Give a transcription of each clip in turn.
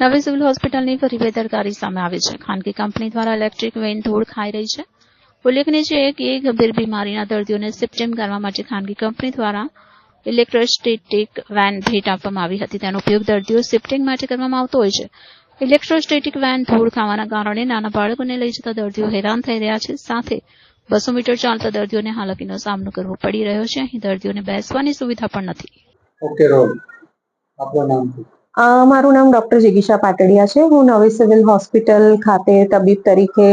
નવી સિવિલ હોસ્પિટલની ફરી બેદરકારી સામે આવી છે. ખાનગી કંપની દ્વારા ઇલેક્ટ્રિક વેન ધૂળ ખાઈ રહી છે. ઉલ્લેખનીય છે કે ગંભીર બીમારીના દર્દીઓને સિપ્ટેમ કરવા માટે ખાનગી કંપની દ્વારા ઇલેક્ટ્રોસ્ટેટિક વેન ભેટ આપવામાં આવી હતી. તેનો ઉપયોગ દર્દીઓ સિફ્ટિંગ માટે કરવામાં આવતો હોય છે. ઇલેક્ટ્રોસ્ટેટિક વેન ધૂળ ખાવાના કારણે નાના બાળકોને લઈ જતા દર્દીઓ હેરાન થઈ રહ્યા છે. સાથે બસો મીટર ચાલતા દર્દીઓને હાલાકીનો સામનો કરવો પડી રહ્યો છે. અહીં દર્દીઓને બેસવાની સુવિધા પણ નથી. ઓકે આપનું નામ મારું નામ ડોક્ટર જિગીશા પાટડિયા છે. હું નવી સિવિલ હોસ્પિટલ ખાતે તબીબ તરીકે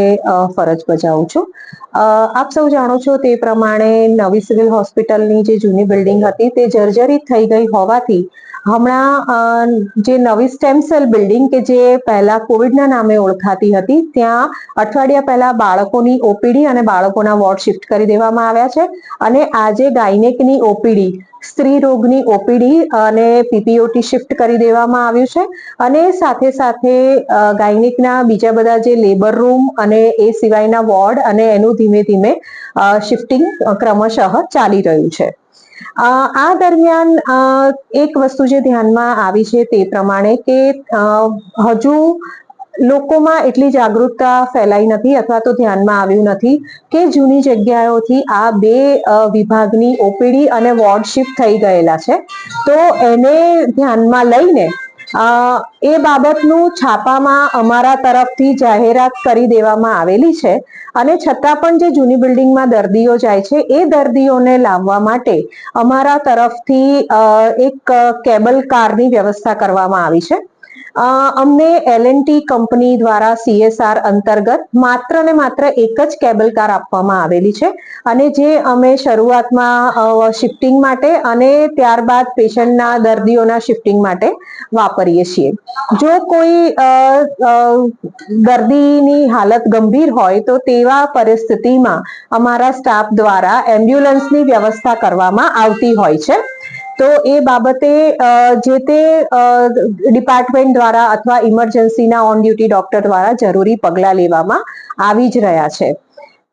ફરજ બજાવું છું. આપ સૌ જાણો છો તે પ્રમાણે નવી સિવિલ હોસ્પિટલની જે જૂની બિલ્ડિંગ હતી તે જર્જરિત થઈ ગઈ હોવાથી હમણાં જે નવી સ્ટેમ સેલ બિલ્ડિંગ કે જે પહેલા કોવિડના નામે ઓળખાતી હતી, ત્યાં અઠવાડિયા પહેલા બાળકોની ઓપીડી અને બાળકોના વોર્ડ શિફ્ટ કરી દેવામાં આવ્યા છે. અને આજે ગાયનેકની ઓપીડી સ્ત્રી રોગની ઓપીડી અને પીપીઓટી શિફ્ટ કરી દેવામાં આવ્યું છે અને સાથે સાથે ગાયનિકના બીજા બધા જે લેબર રૂમ અને એ સિવાયના વોર્ડ અને એનું ધીમે ધીમે શિફ્ટિંગ ક્રમશઃ ચાલી રહ્યું છે. આ દરમિયાન એક વસ્તુ જે ધ્યાનમાં આવી છે તે પ્રમાણે કે હજુ લોકોમાં એટલી જાગૃતતા ફેલાઈ નથી અથવા તો ધ્યાનમાં આવ્યું નથી કે જૂની જગ્યાઓથી આ બે વિભાગની ઓપીડી અને વોર્ડ થઈ ગયેલા છે. તો એને ધ્યાનમાં લઈને એ બાબતનું છાપામાં અમારા તરફથી જાહેરાત કરી દેવામાં આવેલી છે અને છતાં પણ જે જૂની બિલ્ડિંગમાં દર્દીઓ જાય છે, એ દર્દીઓને લાવવા માટે અમારા તરફથી એક કેબલ કારની વ્યવસ્થા કરવામાં આવી છે. અમને એલએનટી કંપની દ્વારા સીએસઆર અંતર્ગત માત્ર ને માત્ર એક જ કેબલ કાર આપવામાં આવેલી છે અને જે અમે શરૂઆતમાં શિફ્ટિંગ માટે અને ત્યારબાદ પેશન્ટના દર્દીઓના શિફ્ટિંગ માટે વાપરીએ છીએ. જો કોઈ દર્દીની હાલત ગંભીર હોય તો તેવા પરિસ્થિતિમાં અમારા સ્ટાફ દ્વારા એમ્બ્યુલન્સની વ્યવસ્થા કરવામાં આવતી હોય છે. તો એ બાબતે જે તે ડિપાર્ટમેન્ટ દ્વારા અથવા ઇમરજન્સીના ઓન ડ્યુટી ડોક્ટર દ્વારા જરૂરી પગલાં લેવામાં આવી જ રહ્યા છે.